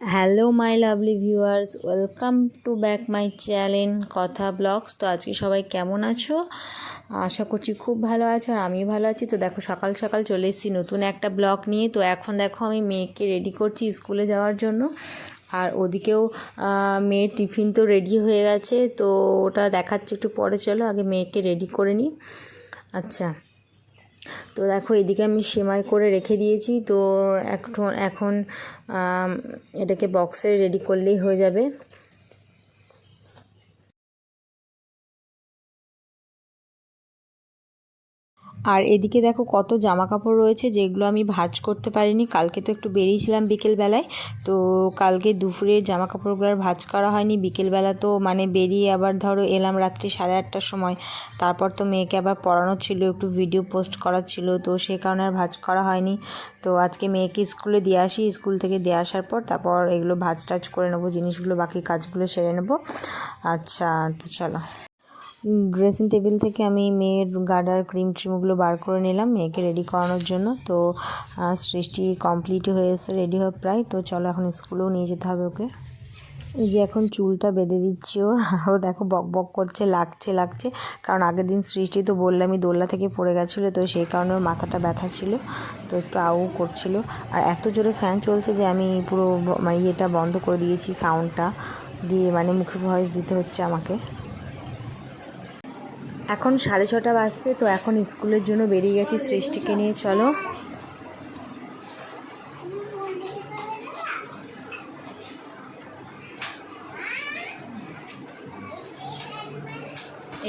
Hello, my lovely viewers, welcome to back my channel Kotha vlogs. তো আজকে সবাই কেমন আছো? আশা করছি খুব ভালো আছো আর আমি ভালো আছি। তো দেখো, সকাল সকাল চলে এসেছি নতুন একটা ব্লগ নিয়ে। তো এখন দেখো, আমি মেয়েকে রেডি করছি স্কুলে যাওয়ার জন্য। আর ওদিকেও মেয়ের টিফিন তো রেডি হয়ে গেছে। তো ওটা দেখাচ্ছে একটু পরে, চলো আগে মেয়েকে রেডি করে নিই। আচ্ছা। তো দেখো, এদিকে আমি সেমাই করে রেখে দিয়েছি। তো এখন এখন এটাকে বক্সে রেডি করলেই হয়ে যাবে। আর এদিকে দেখো কত জামা কাপড় রয়েছে যেগুলো আমি ভাজ করতে পারিনি। কালকে তো একটু বেরিয়েছিলাম বিকেলবেলায়। তো কালকে দুপুরের জামা কাপড়গুলো আর ভাঁজ করা হয়নি। বিকেলবেলা তো মানে বেরিয়ে আবার ধরো এলাম রাত্রি সাড়ে আটটার সময়। তারপর তো মেয়েকে আবার পড়ানো ছিল, একটু ভিডিও পোস্ট করার ছিল, তো সে কারণে আর ভাজ করা হয়নি। তো আজকে মেয়েকে স্কুলে দিয়ে আসি। স্কুল থেকে দিয়ে আসার পর তারপর এগুলো ভাঁজ টাজ করে নেব, জিনিসগুলো বাকি কাজগুলো সেরে নেব। আচ্ছা তো চলো। ড্রেসিং টেবিল থেকে আমি মেয়ের গার্ডার ক্রিম ট্রিমগুলো বার করে নিলাম, মেয়েকে রেডি করানোর জন্য। তো সৃষ্টি কমপ্লিট হয়ে এসে রেডি হয়ে প্রায়। তো চলো এখন স্কুলেও নিয়ে যেতে হবে ওকে। এই যে এখন চুলটা বেঁধে দিচ্ছি ওর আরও দেখো বক বক করছে, লাগছে লাগছে। কারণ আগের দিন সৃষ্টি তো বললামই দোল্লা থেকে পড়ে গেছিল, তো সেই কারণে ওর মাথাটা ব্যথা ছিল। তো একটু আউ করছিল। আর এত জোরে ফ্যান চলছে যে আমি পুরো মানে ইয়েটা বন্ধ করে দিয়েছি সাউন্ডটা দিয়ে মানে মুখে ভয়েস দিতে হচ্ছে আমাকে। এখন সাড়ে ছটা বাজছে, তো এখন স্কুলের জন্য বেরিয়ে গেছি সৃষ্টিকে নিয়ে, চলো।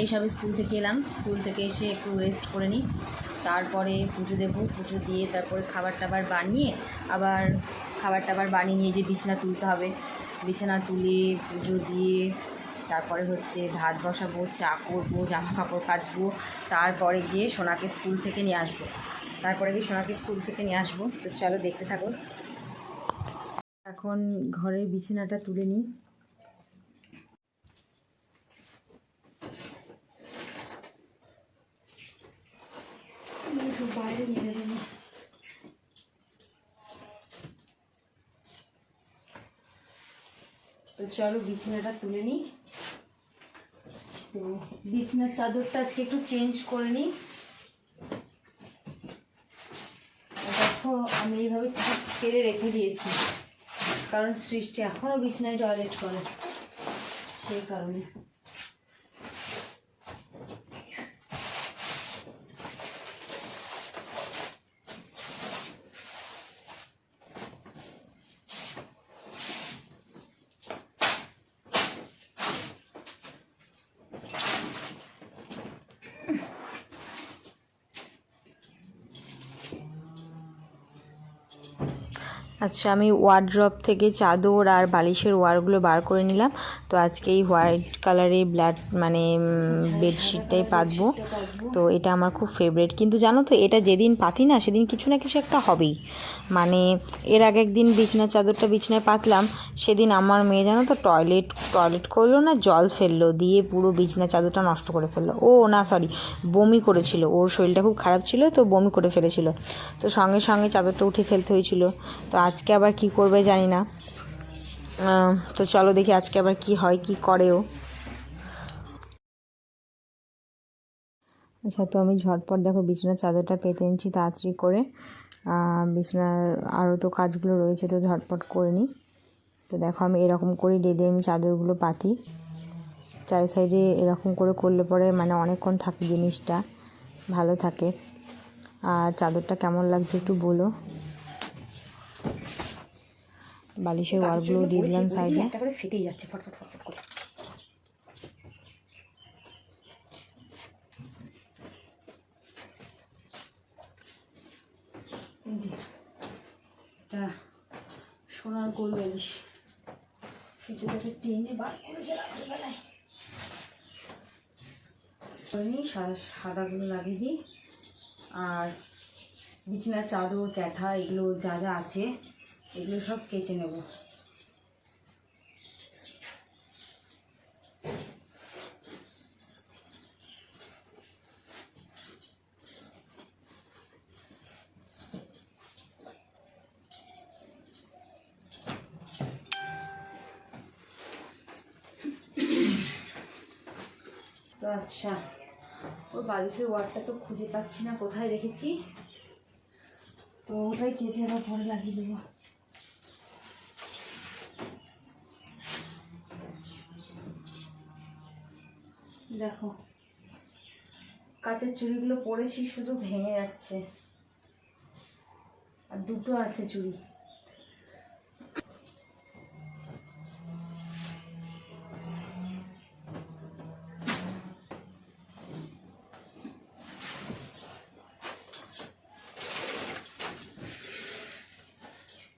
এইসব স্কুল থেকে এলাম। স্কুল থেকে এসে একটু রেস্ট করে নিই। তারপরে পুজো দেবো, পুজো দিয়ে তারপরে খাবার টাবার বানিয়ে আবার খাবার টাবার বানিয়ে নিয়ে যে বিছানা তুলতে হবে। বিছানা তুলে পুজো দিয়ে তারপরে হচ্ছে ভাত বসাবো, চা করব জামা কাপড় কাচবো, তারপরে গিয়ে সোনাকে স্কুল থেকে নিয়ে আসব। তারপরে গিয়ে সোনাকে স্কুল থেকে নিয়ে আসব। তো চলো দেখতে থাকো। এখন ঘরের বিছানাটা তুলে নিই বাইরে মেরে দেবো তো চলো বিছানাটা তুলে নিই। তো বিছানার চাদরটা আজকে একটু চেঞ্জ করে নিই। দেখো, আমি এইভাবে ছেড়ে রেখে দিয়েছি, কারণ সৃষ্টি এখনও বিছানায় টয়লেট করে, সেই কারণে। আচ্ছা আমি ওয়ার্ড্রপ থেকে চাদর আর বালিশের ওয়ারগুলো বার করে নিলাম। তো আজকে এই হোয়াইট কালারের ব্ল্যাক মানে বেডশিটটাই পাতবো। তো এটা আমার খুব ফেভারিট কিন্তু জানো তো, এটা যেদিন পাতি না, সেদিন কিছু না কিছু একটা হবেই। মানে এর আগে একদিন বিছনার চাদরটা বিছনায় পাতলাম, সেদিন আমার মেয়ে জানো তো টয়লেট টয়লেট করল না, জল ফেলল, দিয়ে পুরো বিছনা চাদরটা নষ্ট করে ফেলল। ও না সরি বমি করেছিল। ওর শরীরটা খুব খারাপ ছিল, তো বমি করে ফেলেছিল। তো সঙ্গে সঙ্গে চাদরটা উঠে ফেলতে হয়েছিল। তো আজকে আবার কি করবে জানি না। তো চলো দেখি আজকে আবার কি হয়, কি করেও। আচ্ছা তো আমি ঝটপট দেখো বিছানার চাদরটা পেতে নিচ্ছি তাড়াতাড়ি করে। বিছানার আরও তো কাজগুলো রয়েছে, তো ঝটপট করে নিই। তো দেখো আমি এরকম করে ডেলি আমি চাদরগুলো পাতি। চারি সাইডে এরকম করে করলে পরে মানে অনেকক্ষণ থাকে জিনিসটা, ভালো থাকে। আর চাদরটা কেমন লাগছে একটু বলো। বালিশের ওয়ারগুলো দিয়ে দিলাম সাইডে। একটা করে ফেটেই যাচ্ছে ফটফট ফটফট করে এই যে এটা সোনার গোল বালিশ। এটাকে টেনে বার করেছে রাত্রিবেলায় আমি সাদাগুলো লাগিয়ে দিই। আর বিছানার চাদর ক্যাথা এগুলো যা যা আছে এগুলো সব কেচে নেব। তো আচ্ছা ওর বালিশের ওয়ার্ডটা তো খুঁজে পাচ্ছি না, কোথায় রেখেছি? তো ওটাই কেচে আবার পরে লাগিয়ে দেবো। দেখো, কাঁচের চুড়িগুলো পরেছি, শুধু ভেঙে যাচ্ছে। আর দুটো আছে চুড়ি।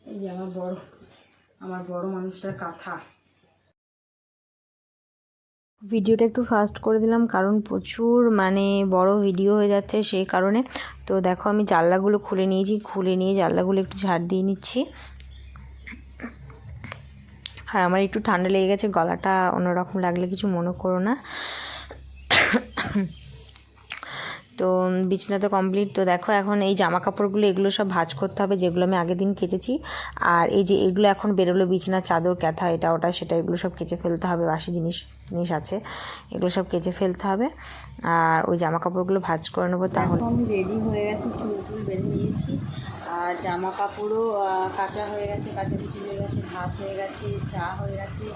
এই যে আমার বড় আমার বড় মানুষটার কাঁথা। ভিডিওটা একটু ফাস্ট করে দিলাম, কারণ প্রচুর মানে বড় ভিডিও হয়ে যাচ্ছে সেই কারণে। তো দেখো, আমি জানলাগুলো খুলে নিয়েছি, খুলে নিয়ে জানলাগুলো একটু ঝাড় দিয়ে নিচ্ছি। আর আমার একটু ঠান্ডা লেগে গেছে, গলাটা অন্যরকম লাগলে কিছু মনে করো না। তো বিছনা তো কমপ্লিট তো দেখো এখন এই জামা কাপড়গুলো এগুলো সব ভাঁজ করতে হবে, যেগুলো আমি আগের দিন কেচেছি। আর এই যে এগুলো এখন বেরোলো বিছনা, চাদর, ক্যাথা, এটা ওটা, সেটা এগুলো সব কেচে ফেলতে হবে, বাসি জিনিস জিনিস আছে, এগুলো সব কেচে ফেলতে হবে। আর ওই জামা কাপড়গুলো ভাঁজ করে নেব তাহলে। আমি রেডি হয়ে গেছি, চুল টুল বেঁধে নিয়েছি। আর জামা কাপড়ও কাঁচা হয়ে গেছে, কাঁচা কাচাকুচি হয়ে গেছে, ভাত হয়ে গেছে, চা হয়ে গেছে।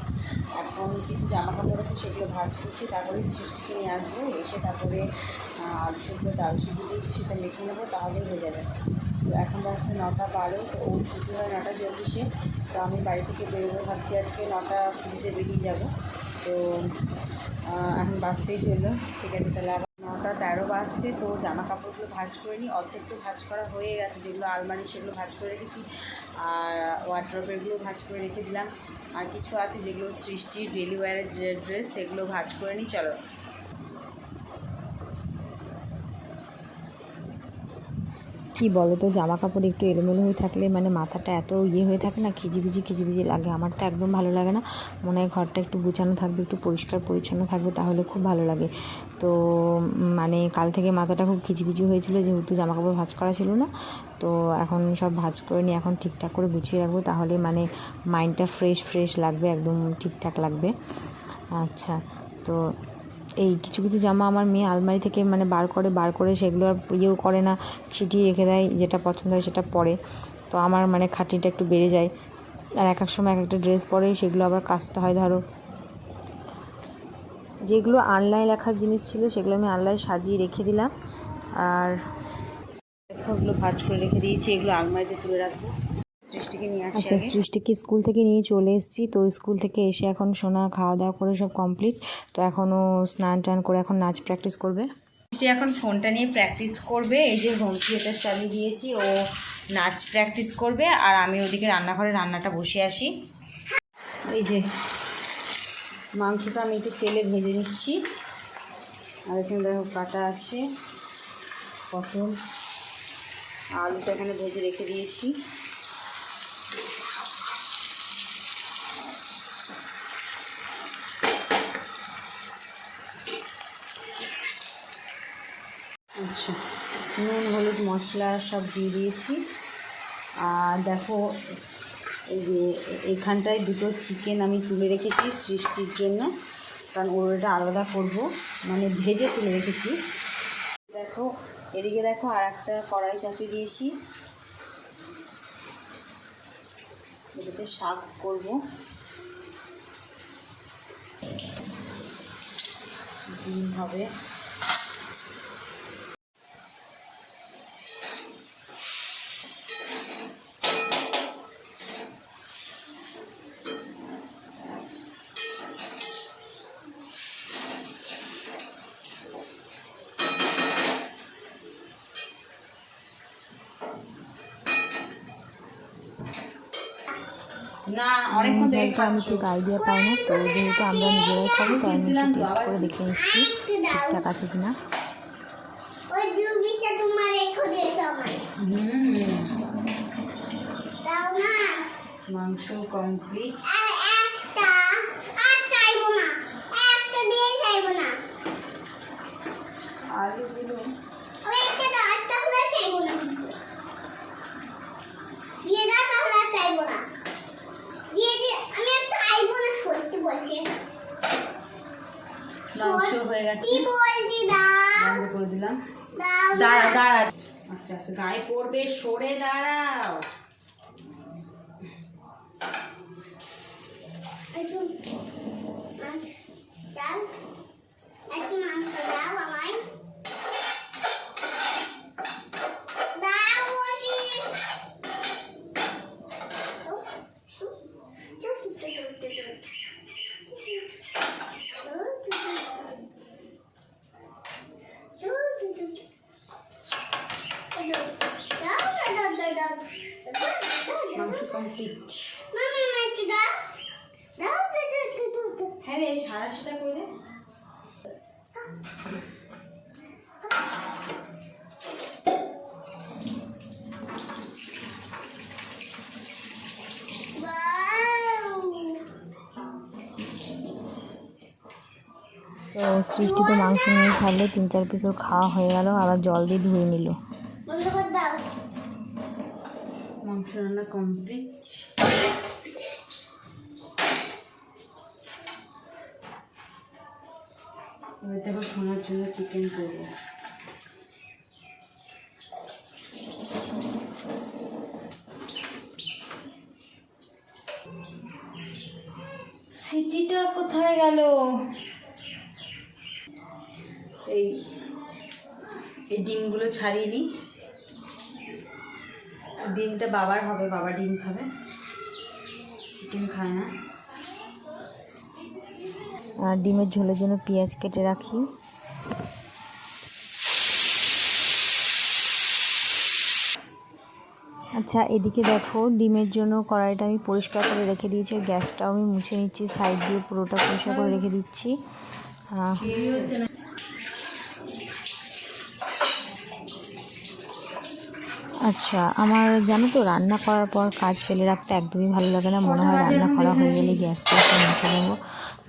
এখন কিছু জামা কাপড় আছে, সেগুলো ভাঁজ করছি, তারপরে সৃষ্টিকে নিয়ে আসব, এসে তারপরে আলু সেদ্ধ আলু সেদ্ধ দিয়েছি, সেটা মেখে নেব, তাহলেই হয়ে যাবে। তো এখন বাজছে নটা বারো, তো ওর ছুটি হয় নটা চল্লিশে, তো আমি বাড়ি থেকে বেরোবো, ভাবছি আজকে নটা কুড়িতে বেরিয়ে যাব। তো এখন বাসতেই চলল, ঠিক আছে, তাহলে আবার নটা তেরো বাজছে, তো জামা কাপড়গুলো ভাঁজ করে নিই অর্ধেক তো ভাঁজ করা হয়ে গেছে, যেগুলো আলমারি সেগুলো ভাঁজ করে রেখেছি, আর ওয়ার্ড্রপেরগুলো ভাঁজ করে রেখে দিলাম। আর কিছু আছে যেগুলো সৃষ্টির ডেলি ওয়ারের যে ড্রেস, সেগুলো ভাঁজ করে নিই, চলো। কি বলো তো জামা কাপড় একটু এলোমেলো হয়ে থাকলে মানে মাথাটা এত ইয়ে হয়ে থাকে না, খিজিবিজি খিজিবিজি লাগে। আমার তো একদম ভালো লাগে না। মনে হয় ঘরটা একটু গুছানো থাকবে, একটু পরিষ্কার পরিচ্ছন্ন থাকবে, তাহলে খুব ভালো লাগে। তো মানে কাল থেকে মাথাটা খুব খিজিবিজি হয়েছিল, যেহেতু জামা কাপড় ভাঁজ করা ছিল না, তো এখন সব ভাঁজ করে নিয়ে এখন ঠিকঠাক করে গুছিয়ে রাখব, তাহলে মানে মাইন্ডটা ফ্রেশ ফ্রেশ লাগবে, একদম ঠিকঠাক লাগবে। আচ্ছা তো এই কিছু কিছু জামা আমার মেয়ে আলমারি থেকে মানে বার করে বার করে সেগুলো আর ইয়েও করে না, ছিটিয়ে রেখে দেয়, যেটা পছন্দ হয় সেটা পরে। তো আমার মানে খাটনিটা একটু বেড়ে যায়। আর এক এক সময় এক একটা ড্রেস পরে সেগুলো আবার কাচতে হয়, ধরো। যেগুলো আনলাইন লেখার জিনিস ছিল সেগুলো আমি আনলাইন সাজিয়ে রেখে দিলাম। আর ওগুলো ভাঁজ করে রেখে দিয়েছি, এগুলো আলমারিতে তুলে রাখব। আচ্ছা সৃষ্টিকে স্কুল থেকে নিয়ে চলে এসেছি। তো স্কুল থেকে এসে এখন সোনা খাওয়া দাওয়া করে সব কমপ্লিট তো এখনও স্নান টান করে এখন নাচ প্র্যাকটিস করবে। সৃষ্টি এখন ফোনটা নিয়ে প্র্যাকটিস করবে। এই যে হোম থিয়েটার চালিয়ে দিয়েছি ও নাচ প্র্যাকটিস করবে। আর আমি ওদিকে রান্নাঘরে রান্নাটা বসে আসি। এই যে মাংসটা আমি একটু তেলে ভেজে নিচ্ছি। আর এখানে দেখো কাটা আছে পটল আলুটা এখানে ভেজে রেখে দিয়েছি। মশলা সব দিয়ে দিয়েছি। আর দেখো, এই যে এইখানটায় দুটো চিকেন আমি তুলে রেখেছি সৃষ্টির জন্য। কারণ ওর আলাদা করব মানে ভেজে তুলে রেখেছি। দেখো, এদিকে দেখো আর একটা কড়াই চাপিয়ে দিয়েছি। এটাতে শাক করব। ডিম হবে। আমি ঠিক আইডিয়া পাই না তো যেহেতু আমরা নিজেরাই খাব তাই আমি একটু টেস্ট করে দেখে নিচ্ছি ঠিকঠাক আছে কিনা। মাংস কমপ্লিট আর একটা আর চাইব না একটা দিয়ে চাইব না আলুগুলো ওই একটা দাও একটা হলে আর চাইব না দিয়ে দাও তাহলে আর চাইব না দিয়ে দিয়ে আমি আর চাইব না সত্যি বলছি মাংস হয়ে গেছে কি বলছি দাও বন্ধ করে দিলাম দাও দাঁড়া দাঁড়া আস্তে গায়ে পড়বে সরে দাঁড়াও একটু দাও একটু মাংস দাও আমায় দাও বলছি মাংস কমপ্লিট মামি আমায় একটু দাও দাও দাও দাও দাও দাও হ্যাঁ রে সারা সেটা করে তো সৃষ্টি তো মাংস নিয়ে ছাড়লে তিন চার পিস ওর খাওয়া হয়ে গেল আবার জল দিয়ে ধুয়ে নিল। মাংস রান্না কমপ্লিট এবার দেখো শোনার জন্য চিকেন করব। সিটিটা কোথায় গেল? এই এই ডিমগুলো ছাড়িয়ে নিই ডিমটা বাবার হবে, বাবা ডিম খাবে। চিকেন খায় না। আর ডিমের ঝোলের জন্য পেঁয়াজ কেটে রাখি। আচ্ছা এদিকে দেখো, ডিমের জন্য কড়াইটা আমি পরিষ্কার করে রেখে দিয়েছি, আর গ্যাসটাও আমি মুছে নিচ্ছি, সাইড দিয়ে পুরোটা পরিষ্কার করে রেখে দিচ্ছি। আচ্টা আমার জানো তো, রান্না করার পর কাজ ফেলে রাখতে একদমই ভালো লাগে না। মনে হয় রান্না করা হয়ে গেলে গ্যাস পরিষ্কার মুছে নেব,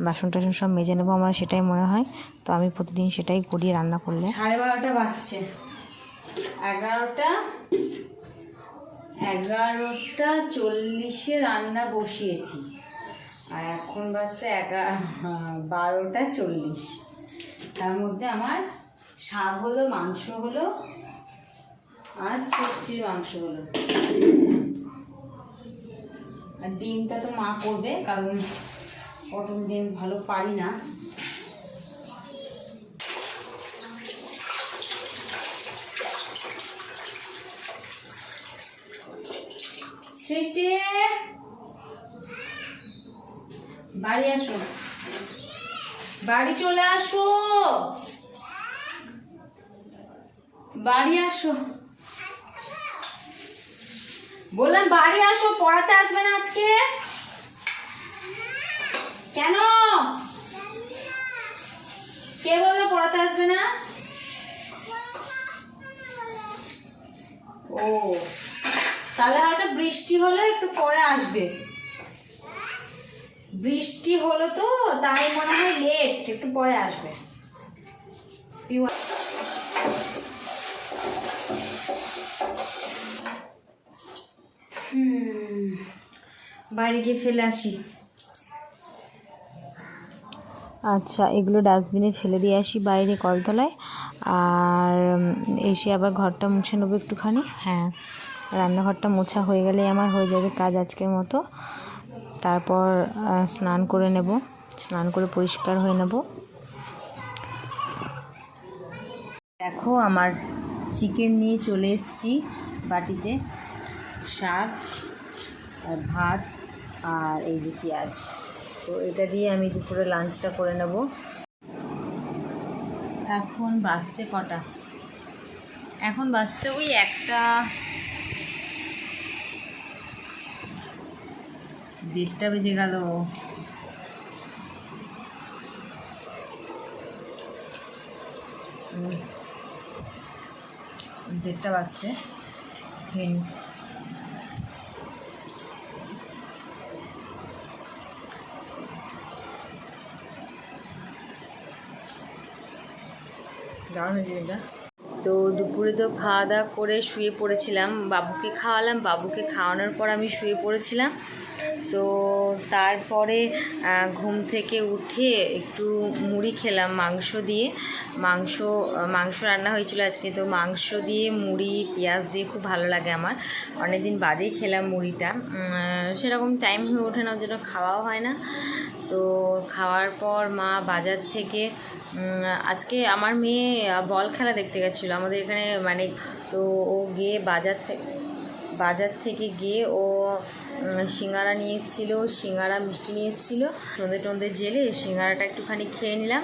বাসন টাসন সব মেজে নেব, আমার সেটাই মনে হয়। তো আমি প্রতিদিন সেটাই করি রান্না করলে। সাড়ে বারোটা বাজছে। এগারোটা এগারোটা চল্লিশে রান্না বসিয়েছি। আর এখন বাজছে এগারো বারোটা চল্লিশ। তার মধ্যে আমার শাক হলো, মাংস হলো আর সৃষ্টির মাংস হলো। আর ডিমটা তো মা করবে, কারণ পটল ডিম ভালো পারি না। সৃষ্টি বাড়ি আসো। বাড়ি চলে আসো। বাড়ি আসো। বললাম বাড়ি আসো, পড়াতে আসবে না আজকে। কেন? কে বলল পড়াতে আসবে না? ও, তাহলে হয়তো বৃষ্টি হলে একটু পরে আসবে। বৃষ্টি হলো তো, তাই মনে হয় লেট একটু পরে আসবে। তুই হুম বাইরে গিয়ে ফেলে আসি। আচ্ছা এগুলো ডাস্টবিনে ফেলে দিয়ে আসি বাইরে কলতলায়। আর এসে আবার ঘরটা মুছে নেব একটুখানি। হ্যাঁ রান্নাঘরটা মোছা হয়ে গেলে আমার হয়ে যাবে কাজ আজকের মতো। তারপর স্নান করে নেব। স্নান করে পরিষ্কার হয়ে নেব। দেখো, আমার চিকেন নিয়ে চলে এসেছি বাটিতে। শাক আর ভাত। আর এই যে পেঁয়াজ। তো এটা দিয়ে আমি দুপুরে লাঞ্চটা করে নেব। এখন বাসছে কটা? এখন বাসছে ওই একটা দেড়টা বেজে গেল। দেড়টা বাজছে। তো দুপুরে তো খাওয়া দাওয়া করে শুয়ে পড়েছিলাম। বাবুকে খাওয়ালাম। বাবুকে খাওয়ানোর পর আমি শুয়ে পড়েছিলাম। তো তারপরে ঘুম থেকে উঠে একটু মুড়ি খেলাম, মাংস দিয়ে। মাংস মাংস রান্না হয়েছিল আজকে, তো মাংস দিয়ে মুড়ি, পেঁয়াজ দিয়ে খুব ভালো লাগে আমার। অনেক দিন বাদেই খেলাম মুড়িটা। সেরকম টাইম হয়ে ওঠে না যেটা খাওয়াও হয় না। তো খাওয়ার পর মা বাজার থেকে আজকে আমার মেয়ে বল খেলা দেখতে গেছিল আমাদের এখানে মানে তো ও গিয়ে বাজার থেকে বাজার থেকে গিয়ে ও সিঙ্গারা নিয়ে এসেছিল, সিঙ্গারা, মিষ্টি নিয়ে এসেছিল। সন্ধে টন্ধে জেলে সিঙ্গারাটা একটুখানি খেয়ে নিলাম।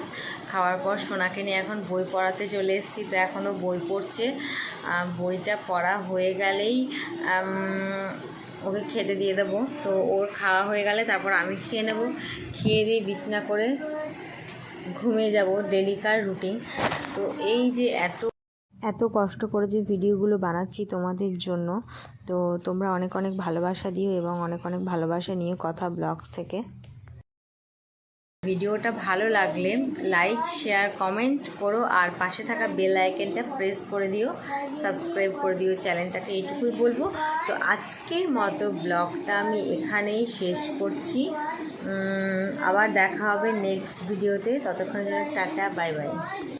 খাওয়ার পর সোনাকে নিয়ে এখন বই পড়াতে চলে এসেছি, তো এখনও বই পড়ছে। বইটা পড়া হয়ে গেলেই ওকে খেতে দিয়ে দেবো। তো ওর খাওয়া হয়ে গেলে তারপর আমি খেয়ে নেব। খেয়ে দিয়ে বিছনা করে ঘুমিয়ে যাব, ডেলিকার রুটিন তো এই যে এত এত কষ্ট করে যে ভিডিওগুলো বানাচ্ছি তোমাদের জন্য। তো তোমরা অনেক অনেক ভালোবাসা দিও এবং অনেক অনেক ভালোবাসা নিও কথা ব্লগস থেকে। ভিডিওটা ভালো লাগলে লাইক শেয়ার কমেন্ট করো আর পাশে থাকা বেল আইকনটা প্রেস করে দিও। সাবস্ক্রাইব করে দিও চ্যানেলটাকে এইটুকুই বলব। তো আজকের মতো ব্লগটা আমি এখানেই শেষ করছি। আবার দেখা হবে নেক্সট ভিডিওতে ততক্ষণ টাটা বাই বাই